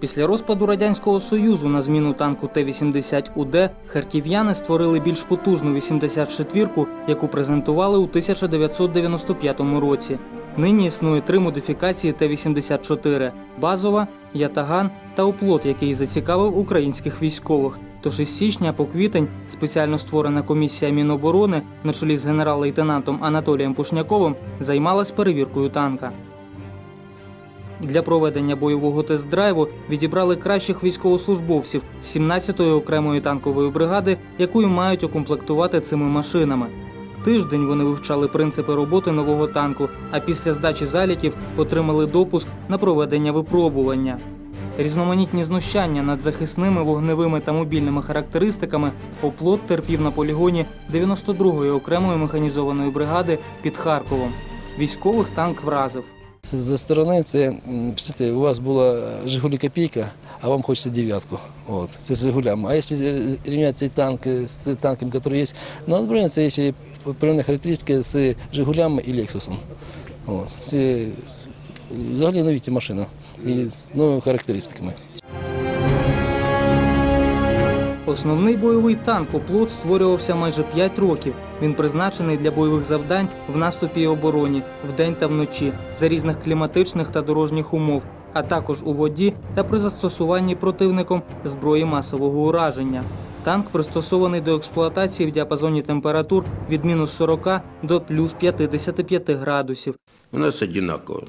Після розпаду радянського союзу на зміну танку Т-80 УД харків'яни створили більш потужну 84-ку, яку презентували у 1995 році. Нині існує три модифікації Т-84 – базова, ятаган та оплот, який зацікавив українських військових. Тож із січня по квітень спеціально створена комісія Міноборони на чолі з генерал-лейтенантом Анатолієм Пушняковим займалась перевіркою танка. Для проведення бойового тест-драйву відібрали кращих військовослужбовців 17-ї окремої танкової бригади, яку мають укомплектувати цими машинами. Тиждень вони вивчали принципи роботи нового танку, а після здачі заліків отримали допуск на проведення випробування. Різноманітні знущання над захисними вогневими та мобільними характеристиками оплот терпів на полігоні 92-ї окремої механізованої бригади під Харковом. Військових танк вразив. За сторони це м, у вас була Жигулі копійка, а вам хочеться дев'ятку. От, це з Жигулям. А якщо рівняти цей танк з танком, який є на озброєнні, це є певні характеристики з Жигулями і Лексусом. От, це взагалі новітня машина і з новими характеристиками. Основний бойовий танк оплот створювався майже 5 років. Він призначений для бойових завдань в наступі і обороні вдень та вночі за різних кліматичних та дорожніх умов, а також у воді та при застосуванні противником зброї масового ураження. Танк пристосований до експлуатації в діапазоні температур від мінус 40 до плюс 55 градусів. У нас одинаково.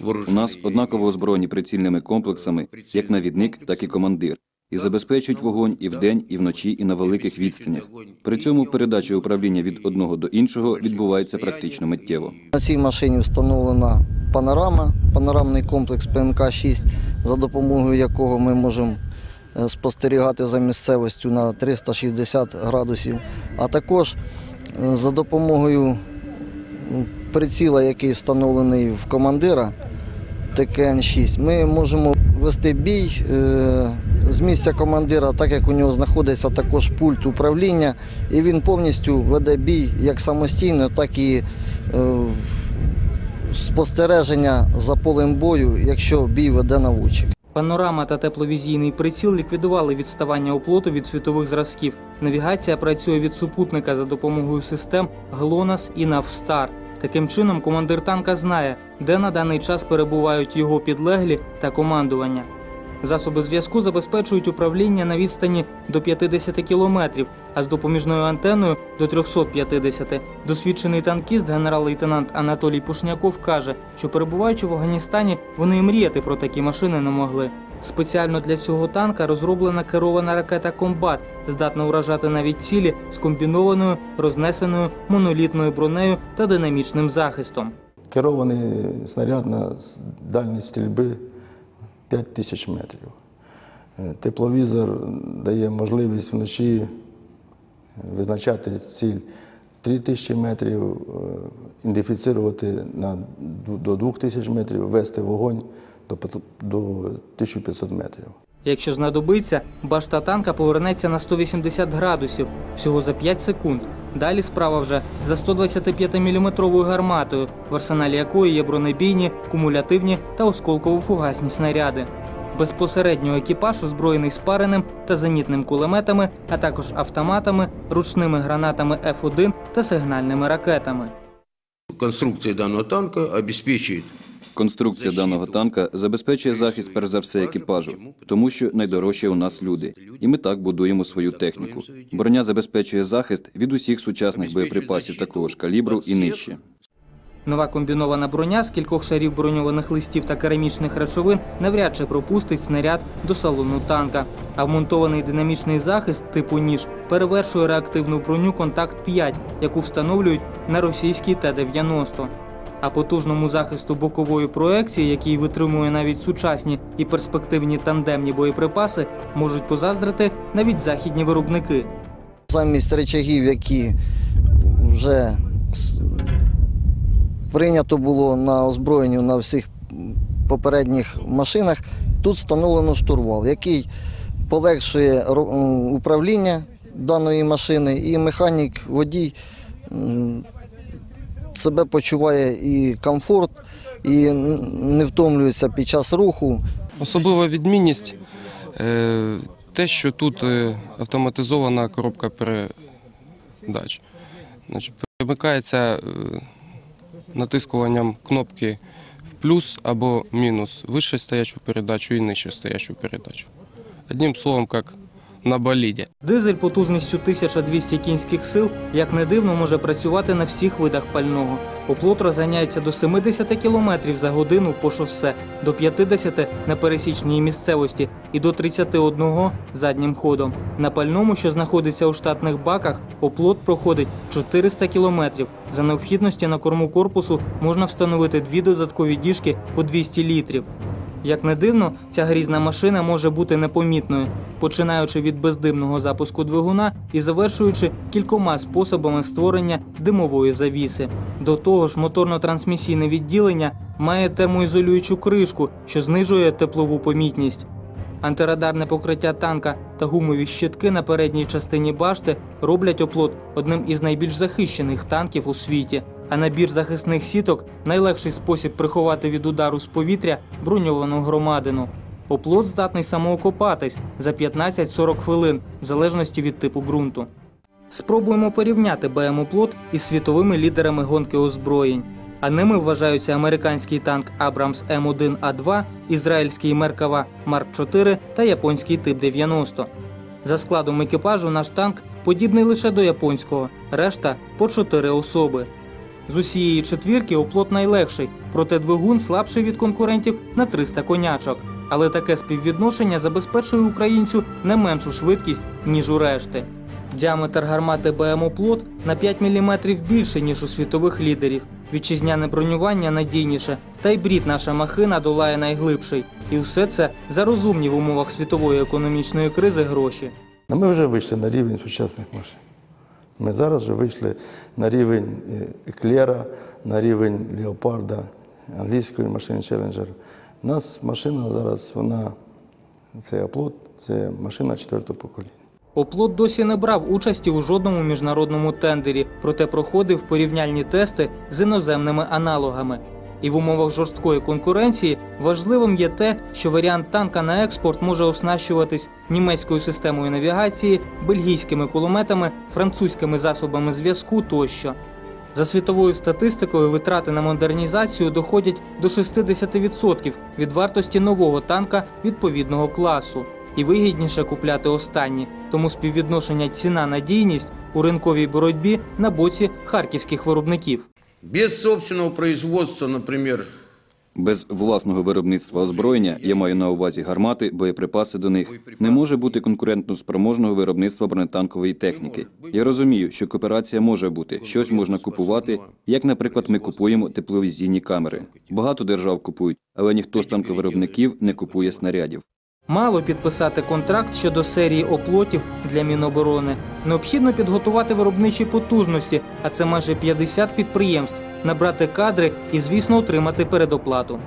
У нас однаково озброєні прицільними комплексами, як навідник, так і командир, і забезпечують вогонь і вдень, і вночі, і на великих відстанях. При цьому передача управління від одного до іншого відбувається практично миттєво. На цій машині встановлена панорама, панорамний комплекс ПНК-6, за допомогою якого ми можемо е, спостерігати за місцевістю на 360 градусів, а також е, за допомогою приціла, який встановлений в командира ТКН-6, ми можемо вести бій е, з місця командира, так як у нього знаходиться також пульт управління, і він повністю веде бій як самостійно, так і е, спостереження за полем бою, якщо бій веде наводчик. Панорама та тепловізійний приціл ліквідували відставання оплоту від світових зразків. Навігація працює від супутника за допомогою систем GLONASS і NAVSTAR. Таким чином, командир танка знає, де на даний час перебувають його підлеглі та командування. Засоби зв'язку забезпечують управління на відстані до 50 кілометрів, а з допоміжною антеною до 350. Досвідчений танкіст генерал-лейтенант Анатолій Пушняков каже, що перебуваючи в Афганістані, вони і мріяти про такі машини не могли. Спеціально для цього танка розроблена керована ракета Комбат, здатна уражати навіть цілі з комбінованою рознесеною монолітною бронею та динамічним захистом. Керований снаряд на дальність стрільби 5 тисяч метрів. Е, Тепловізор дає можливість вночі визначати ціль 3 тисячі метрів, е, ідентифіцирувати на, до 2 тисяч метрів, вести вогонь до, до 1500 метрів. Якщо знадобиться, башта танка повернеться на 180 градусів всього за 5 секунд. Далі справа вже за 125-мм гарматою, в арсеналі якої є бронебійні, кумулятивні та осколково-фугасні снаряди. Безпосередньо екіпаж озброєний спареним та зенітним кулеметами, а також автоматами, ручними гранатами F1 та сигнальними ракетами. Конструкция данного танка обеспечивает Конструкція даного танка забезпечує захист перш за все екіпажу, тому що найдорожче у нас люди, і ми так будуємо свою техніку. Броня забезпечує захист від усіх сучасних боєприпасів такого ж калібру і нижче. Нова комбінована броня з кількох шарів броньованих листів та керамічних речовин навряд чи пропустить снаряд до салону танка. А вмонтований динамічний захист типу ніж перевершує реактивну броню Контакт 5, яку встановлюють на російській Т-90. А потужному захисту бокової проекції, який витримує навіть сучасні і перспективні тандемні боєприпаси, можуть позаздрити навіть західні виробники. Замість речагів, які вже прийнято було на озброєнню на всіх попередніх машинах, тут встановлено штурвал, який полегшує управління даної машини, і механік водій себе почуває і комфорт, і не втомлюється під час руху. Особлива відмінність е, те, що тут е, автоматизована коробка передач. Перемикається е, натискуванням кнопки в плюс або мінус вище стоячу передачу і нижче стоячу передачу. Одним словом, як на боліді. Дизель потужністю 1200 кінських сил, як не дивно, може працювати на всіх видах пального. Оплот розганяється до 70 км за годину по шосе, до 50 на пересічній місцевості і до 31 заднім ходом. На пальному, що знаходиться у штатних баках, оплот проходить 400 км. За необхідності на корму корпусу можна встановити дві додаткові діжки по 200 літрів. Як не дивно, ця грізна машина може бути непомітною, починаючи від бездимного запуску двигуна і завершуючи кількома способами створення димової завіси. До того ж, моторно-трансмісійне відділення має термоізолюючу кришку, що знижує теплову помітність. Антирадарне покриття танка та гумові щитки на передній частині башти роблять оплот одним із найбільш захищених танків у світі. А набір захисних сіток найлегший спосіб приховати від удару з повітря броньовану громадину. Оплот здатний самоокопатись за 15-40 хвилин, в залежності від типу ґрунту. Спробуємо порівняти БМ-оплот із світовими лідерами гонки озброєнь. А ними вважаються американський танк Абрамс М1А2, ізраїльський Меркава Марк 4 та японський тип 90. За складом екіпажу наш танк подібний лише до японського, решта по 4 особи. З усієї четвірки оплот найлегший, проте двигун слабший від конкурентів на 300 конячок. Але таке співвідношення забезпечує українцю не меншу швидкість, ніж у решти. Діаметр гармати БМ-оплот на 5 мм більше, ніж у світових лідерів. Вітчизняне бронювання надійніше, та й брід наша махина долає найглибший. І все це за розумні в умовах світової економічної кризи гроші. Ну, Ми вже вийшли на рівень сучасних машин. Ми зараз вже вийшли на рівень еклера, на рівень леопарда, англійської машини Челленджер. У нас машина зараз, вона це оплот, це машина четвертого покоління. Оплот досі не брав участі у жодному міжнародному тендері, проте проходив порівняльні тести з іноземними аналогами. І в умовах жорсткої конкуренції важливим є те, що варіант танка на експорт може оснащуватись німецькою системою навігації, бельгійськими кулеметами, французькими засобами зв'язку тощо. За світовою статистикою, витрати на модернізацію доходять до 60% від вартості нового танка відповідного класу. І вигідніше купляти останні, тому співвідношення ціна-надійність у ринковій боротьбі на боці харківських виробників. Без собственного производства, например, Без власного виробництва озброєння, я маю на увазі гармати, боєприпаси до них, не може бути конкурентно спроможного виробництва бронетанкової техніки. Я розумію, що кооперація може бути, щось можна купувати, як, наприклад, ми купуємо тепловізійні камери. Багато держав купують, але ніхто з танковиробників не купує снарядів. Мало підписати контракт щодо серії оплотів для Міноборони. Необхідно підготувати виробничі потужності, а це майже 50 підприємств, набрати кадри і, звісно, отримати передоплату.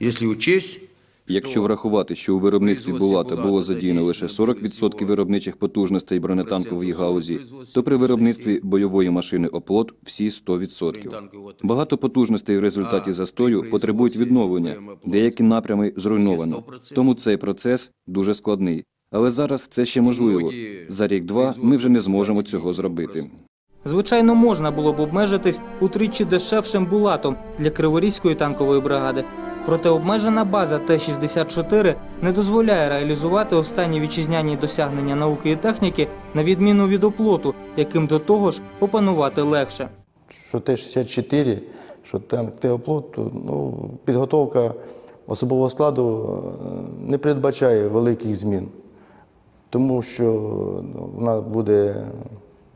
Якщо учесть, Якщо врахувати, що у виробництві Булата було задіяно лише 40% виробничих потужностей бронетанкової галузі, то при виробництві бойової машини оплот всі 100%. Багато потужностей в результаті застою потребують відновлення, деякі напрями зруйновано. Тому цей процес дуже складний. Але зараз це ще можливо. За рік-два ми вже не зможемо цього зробити. Звичайно, можна було б обмежитись утричі дешевшим булатом для Криворізької танкової бригади. Проте обмежена база Т-64 не дозволяє реалізувати останні вітчизняні досягнення науки і техніки на відміну від оплоту, яким до того ж опанувати легше. Що Т-64, що Т-оплот, ну, підготовка особового складу е, не передбачає великих змін, тому що ну, вона буде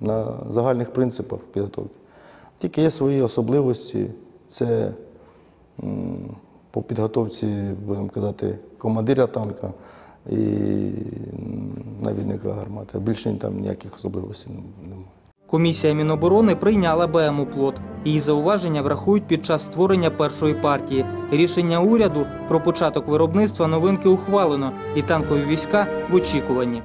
на загальних принципах підготовки. Тільки є свої особливості, це по підготовці, будемо казати, командира танка і навідника гармати. Більше там ніяких особливостей немає. Комісія Міноборони прийняла БМ «Оплот». Її зауваження врахують під час створення першої партії. Рішення уряду про початок виробництва новинки ухвалено, і танкові війська в очікуванні.